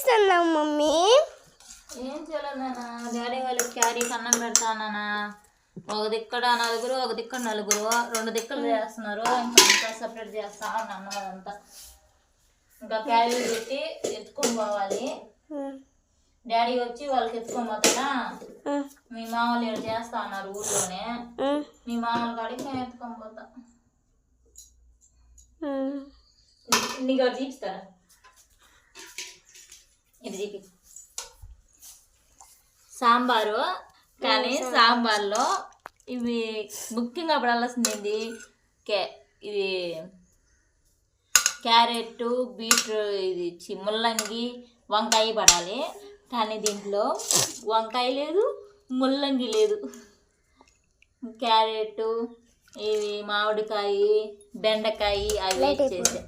చేస్తున్నావు మమ్మీ? ఏం చేయలేదు నాన్న. డాడీ వాళ్ళకి క్యారీకి అన్నం పెడతానా ఒక దిక్కడ నలుగురు ఒక దిక్కడ నలుగురు రెండు దిక్కలు చేస్తున్నారు. ఇంకా అంతా సపరేట్ చేస్తా అన్నం అదంతా ఇంకా క్యారీ పెట్టి ఎత్తుకొని పోవాలి. డాడీ వచ్చి వాళ్ళకి ఎత్తుకొని పోతాడా? మీ మామూలు ఇక్కడ చేస్తా అన్నారు ఊర్లోనే. మీ మామూలు కాడికి నేను ఎత్తుకొని పోతా. నీకు ఒకటి చూపి సాంబారు కానీ సాంబార్లో ఇవి ముఖ్యంగా పడాల్సింది ఏంది కే ఇది క్యారెట్ బీట్రూట్ ఇది ముల్లంగి వంకాయ పడాలి. కానీ దీంట్లో వంకాయ లేదు ముల్లంగి లేదు. క్యారెట్ ఇవి మామిడికాయ బెండకాయ అవి చేసా.